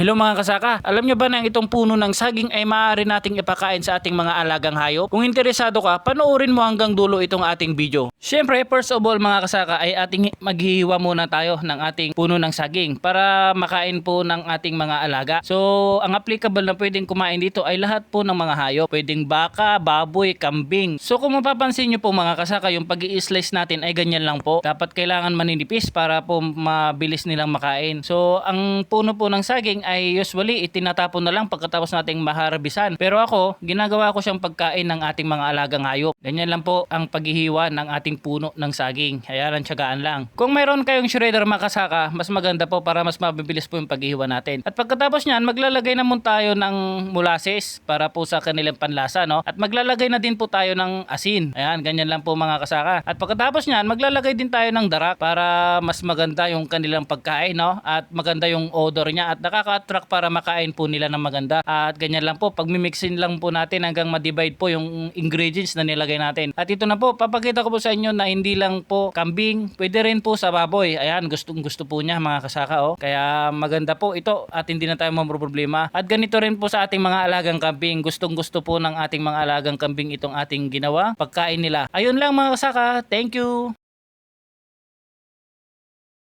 Hello mga kasaka, alam nyo ba na itong puno ng saging ay maaari nating ipakain sa ating mga alagang hayop? Kung interesado ka, panoorin mo hanggang dulo itong ating video. Siyempre, first of all mga kasaka ay ating maghihiwa muna tayo ng ating puno ng saging para makain po ng ating mga alaga. So, ang applicable na pwedeng kumain dito ay lahat po ng mga hayop. Pwedeng baka, baboy, kambing. So, kung mapapansin nyo po mga kasaka, yung pag slice natin ay ganyan lang po. Dapat kailangan maninipis para po mabilis nilang makain. So, ang puno po ng saging ay usually itinatapon na lang pagkatapos nating maharbisan. Pero ako, ginagawa ko siyang pagkain ng ating mga alagang hayop. Ganyan lang po ang paghihiwa ng ating puno ng saging. Ayan, ang tiyagaan lang. Kung mayroon kayong shredder makasaka, mas maganda po para mas mabibilis po yung paghihiwa natin. At pagkatapos niyan, maglalagay naman tayo ng molasses para po sa kanilang panlasa, no? At maglalagay na din po tayo ng asin. Ayan, ganyan lang po mga kasaka. At pagkatapos niyan, maglalagay din tayo ng darak para mas maganda yung kanilang pagkain, no? At maganda yung odor niya at nakaka-attract para makain po nila ng maganda. At ganyan lang po, pagmimixin lang po natin hanggang ma-divide po yung ingredients na nilagay natin. At ito na po, papakita ko po sa inyo na hindi lang po kambing, pwede rin po sa baboy. Ayan, gustong gusto po niya mga kasaka, oh. Kaya maganda po ito at hindi na tayo problema. At ganito rin po sa ating mga alagang kambing, gustong gusto po ng ating mga alagang kambing itong ating ginawa, pagkain nila. Ayun lang mga kasaka, thank you!